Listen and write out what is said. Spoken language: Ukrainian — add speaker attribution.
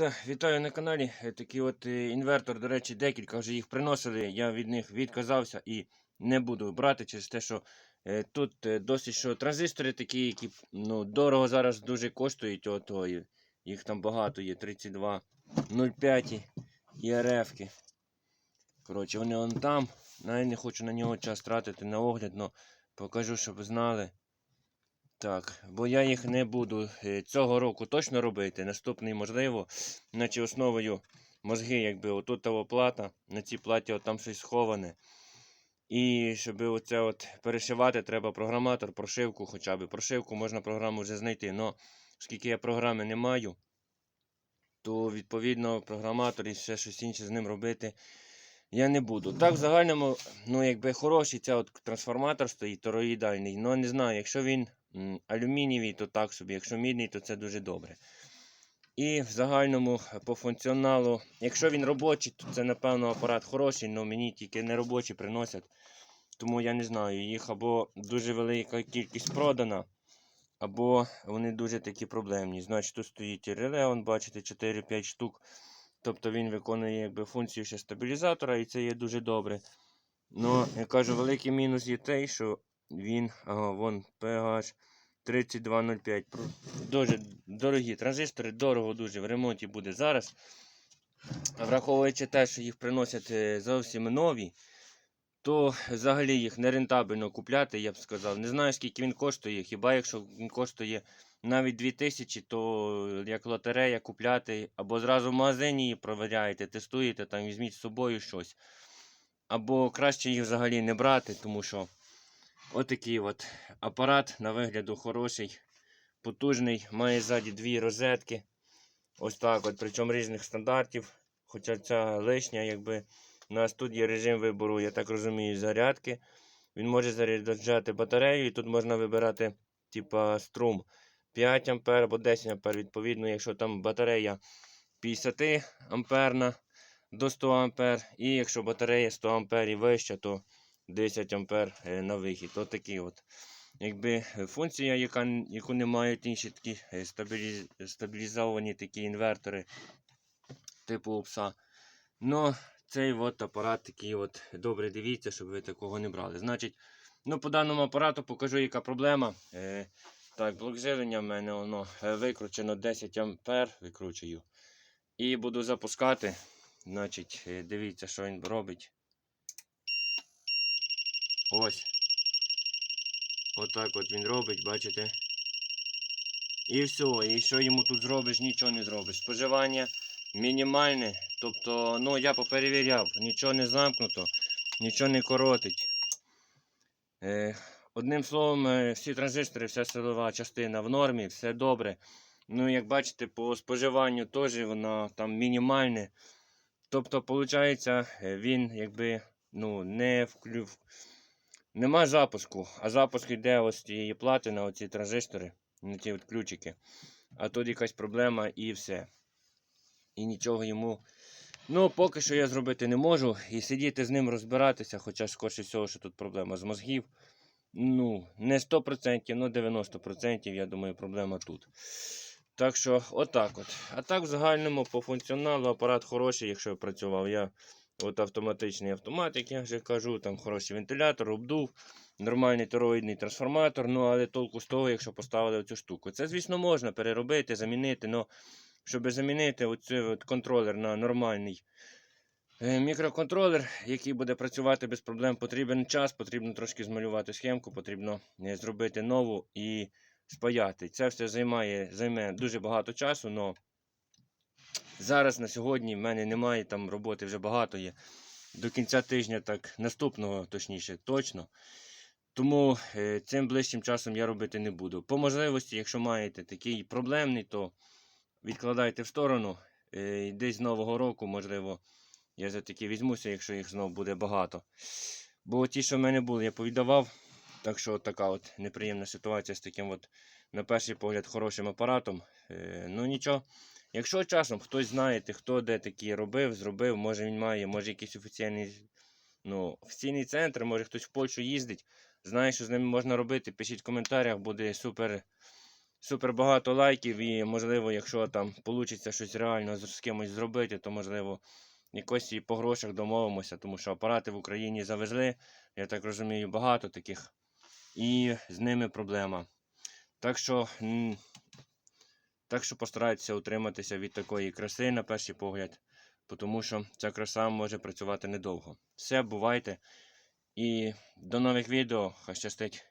Speaker 1: Вітаю на каналі. Е, Такий от е, інвертор, до речі, декілька вже їх приносили. Я від них відказався і не буду брати через те, що е, тут досить що транзистори такі, які ну, дорого зараз дуже коштують. От, ой, їх там багато є. 32,05 і РФ-ки. Коротше, вони вон там. Навіть не хочу на нього час тратити на огляд, але покажу, щоб знали. Так, бо я їх не буду е, цього року точно робити. Наступний можливо. Наче основою мозги, якби отут та плата, на цій платі от там щось сховане. І щоб оце от перешивати, треба програматор, прошивку хоча б. Прошивку можна програму вже знайти. Но оскільки я програми не маю, то відповідно програматор і ще щось інше з ним робити я не буду. Так, в загальному, ну якби хороший цей от трансформатор стоїть тороїдальний, але не знаю, якщо він алюмінієвий, то так собі, якщо мідний, то це дуже добре. І в загальному е, по функціоналу, якщо він робочий, то це напевно апарат хороший, але мені тільки не робочі приносять. Тому я не знаю, їх або дуже велика кількість продана, або вони дуже такі проблемні. Значить, тут стоїть реле, вон, бачите, 4-5 штук. Тобто він виконує якби, функцію ще стабілізатора, і це є дуже добре. Ну, я кажу, великий мінус є той, що він, ага, вон, PH 3205. Дуже дорогі транзистори, дорого дуже в ремонті буде зараз. Враховуючи те, що їх приносять е, зовсім нові, то взагалі їх нерентабельно купляти, я б сказав. Не знаю, скільки він коштує. Хіба якщо він коштує навіть 2000, то як лотерея купляти, або зразу в магазині її провіряєте, тестуєте, там візьміть з собою щось. Або краще їх взагалі не брати, тому що отакий от апарат на вигляду хороший, потужний, має ззаді дві розетки. Ось так от, причому різних стандартів. Хоча ця лишня, якби у нас тут є режим вибору, я так розумію, зарядки. Він може заряджати батарею, і тут можна вибирати типа струм 5 А або 10 А. Відповідно, якщо там батарея 50 амперна до 100 А, і якщо батарея 100 А і вища, то 10 А е, на вихід. От такі от. Якби е, функція, яка, яку не мають інші такі е, стабіліз... стабілізовані такі інвертори типу ОПСа. Ну, цей от апарат такий от добре дивіться, щоб ви такого не брали. Значить, ну по даному апарату покажу, яка проблема. Е, так, блок живлення в мене воно е, викручено 10 ампер, викручую. І буду запускати. Значить, е, дивіться, що він робить. Ось. Отак от він робить, бачите? І все, і що йому тут зробиш, нічого не зробиш. Споживання мінімальне. Тобто, ну я поперевіряв, нічого не замкнуто, нічого не коротить. Е, одним словом, е, всі транзистори, вся силова частина в нормі, все добре. Ну, як бачите, по споживанню теж воно там мінімальне. Тобто, виходить, він якби ну, не вклю... Нема запуску, а запуск йде ось цієї плати на оці транзистори, на ці от ключики. А тут якась проблема і все. І нічого йому. Ну, поки що я зробити не можу. І сидіти з ним розбиратися, хоча скоріше всього, що тут проблема з мозгів. Ну, не 100%, ну 90%, я думаю, проблема тут. Так що, отак от. А так, в загальному по функціоналу апарат хороший, якщо працював. Я от автоматичний автомат, як я вже кажу, там хороший вентилятор, обдув, нормальний тороїдний трансформатор. Ну, але толку з того, якщо поставили цю штуку. Це, звісно, можна переробити, замінити, але щоб замінити оцей от контролер на нормальний е, мікроконтролер, який буде працювати без проблем, потрібен час, потрібно трошки змалювати схемку, потрібно е, зробити нову і спаяти. Це все займає, займе дуже багато часу, але зараз на сьогодні в мене немає там роботи вже багато є. До кінця тижня, так, наступного, точніше, точно. Тому е, цим ближчим часом я робити не буду. По можливості, якщо маєте такий проблемний, то відкладайте в сторону. Е, десь з Нового року, можливо, я за такі візьмуся, якщо їх знову буде багато. Бо ті, що в мене були, я повіддавав. Так що от така от неприємна ситуація з таким, от, на перший погляд, хорошим апаратом. Е, ну нічого. Якщо часом хтось знаєте, хто де такі робив, зробив, може він має, може якийсь офіційний, ну, офіційний центр, може хтось в Польщу їздить, знає, що з ними можна робити, пишіть в коментарях, буде супер супер багато лайків, і можливо, якщо там вийде щось реально з кимось зробити, то можливо якось і по грошах домовимося, тому що апарати в Україні завезли, я так розумію, багато таких, і з ними проблема. Так що, так що постарайтеся утриматися від такої краси на перший погляд, тому що ця краса може працювати недовго. Все, бувайте. І до нових відео. Хай щастить.